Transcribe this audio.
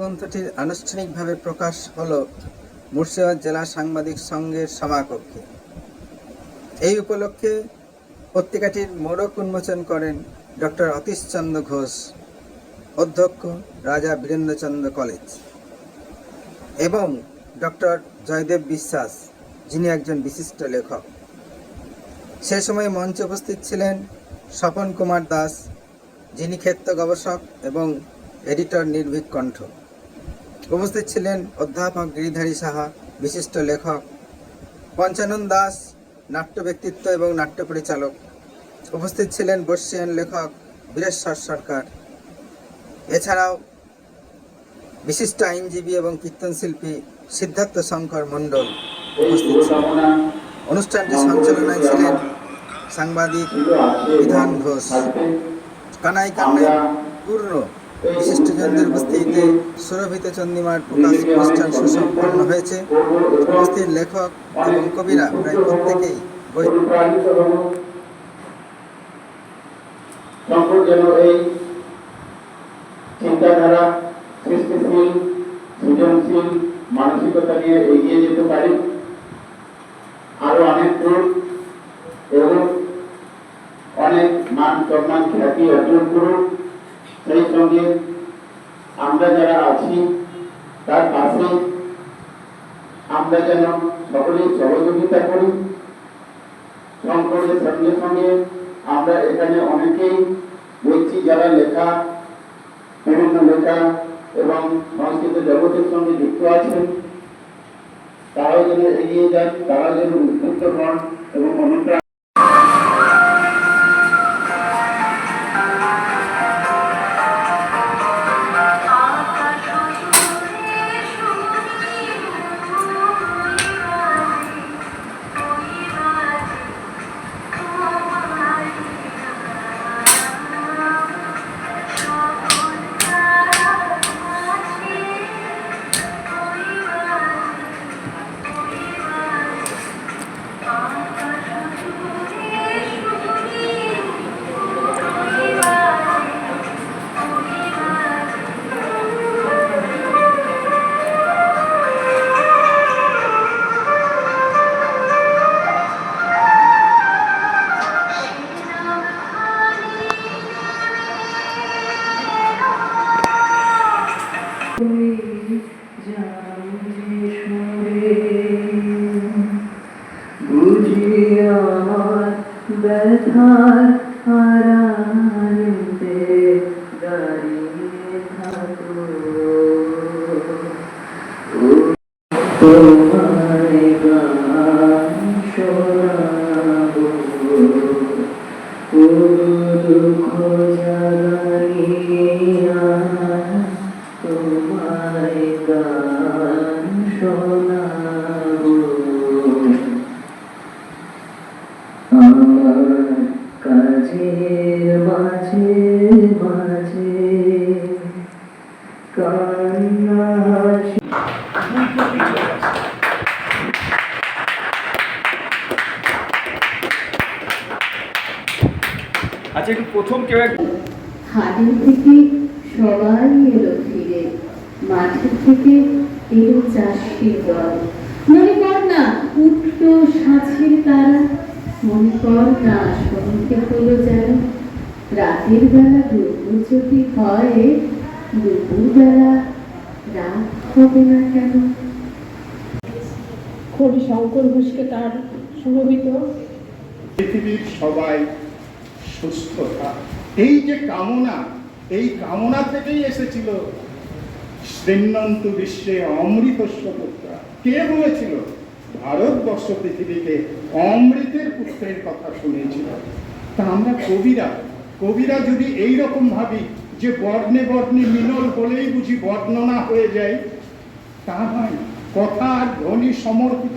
গ্রন্থটির আনুষ্ঠানিকভাবে প্রকাশ হলো মুর্শিদাবাদ জেলা সাংবাদিক সংঘের সভাকক্ষে। এই উপলক্ষে পত্রিকাটির মোড়ক উন্মোচন করেন ডক্টর অতীশচন্দ্র ঘোষ, অধ্যক্ষ রাজা বীরেন্দ্রচন্দ্র কলেজ এবং ডক্টর জয়দেব বিশ্বাস, যিনি একজন বিশিষ্ট লেখক। সে সময় মঞ্চে উপস্থিত ছিলেন স্বপন কুমার দাস, যিনি ক্ষেত্র গবেষক এবং এডিটর নির্ভীক কণ্ঠ উপস্থিত ছিলেন অধ্যাপক গিরিধারী সাহা, বিশিষ্ট লেখক পঞ্চানন দাস, নাট্য ব্যক্তিত্ব এবং নাট্য পরিচালক। উপস্থিত ছিলেন বর্ষিয়ান লেখক বীরেশ্বর সরকার। এছাড়াও বিশিষ্ট আইনজীবী এবং কীর্তন শিল্পী সিদ্ধার্থ শঙ্কর মণ্ডল উপস্থিত ছিলেন। অনুষ্ঠানটি সঞ্চালনায় ছিলেন সাংবাদিক বিধান ঘোষ। কানাই কান্নাই পূর্ণ। বিশিষ্টজনদের উপস্থিতিতে সুরভিত চন্দিমার প্রকাশ অনুষ্ঠান সুসম্পন্ন হয়েছে। উপস্থিত লেখক এবং কবিরা প্রায় প্রত্যেকেই যেন এই চিন্তাধারা সৃষ্টিশীল, সৃজনশীল, মানসিকতা নিয়ে এগিয়ে যেতে পারে। আরও অনেক দূর এবং অনেক মান সম্মান খ্যাতি অর্জন করুক। সেই সঙ্গে আমরা যারা আছি, তার পাশে আমরা যেন সকলেই সহযোগিতা করি। শঙ্করের সঙ্গে সঙ্গে আমরা এখানে অনেকেই দেখছি যারা লেখা, বিভিন্ন লেখা এবং সংস্কৃত জগতের সঙ্গে যুক্ত আছেন, তারাও যেন এগিয়ে যান তারা যেন উদ্বুদ্ধ হন এবং অনুপ্রাণ আমার ব্যথার আড়ালে দাঁড়িয়ে থাকো। ও দুঃখ জাগানিয়া মাঝে আচ্ছা একটু প্রথম কেউ হাটের থেকে সবাই এলো ফিরে। মাঠের থেকে এলো চাষির দল। মনে কর না উঠল সাঁচের তারা। মনে কর না সন্ধ্যে হলো যেন রাতের বেলা দুপুর যদি হয় দুপুর বেলা রাত হবে না কেন? কবি শঙ্কর ঘোষকে তার সুরভিত পৃথিবীর সবাই সুস্থ এই যে কামনা এই কামনা থেকেই এসেছিল শ্রেণন্ত বিশ্বে অমৃতস্ব পুত্র কে বলেছিল? ভারতবর্ষ পৃথিবীকে অমৃতের পুত্রের কথা শুনেছিল। তা আমরা কবিরা কবিরা যদি এই রকম ভাবি যে বর্ণে বর্ণে মিলন বলেই বুঝি বর্ণনা হয়ে যায়, তা নয়, কথা আর ধ্বনি সমর্পিত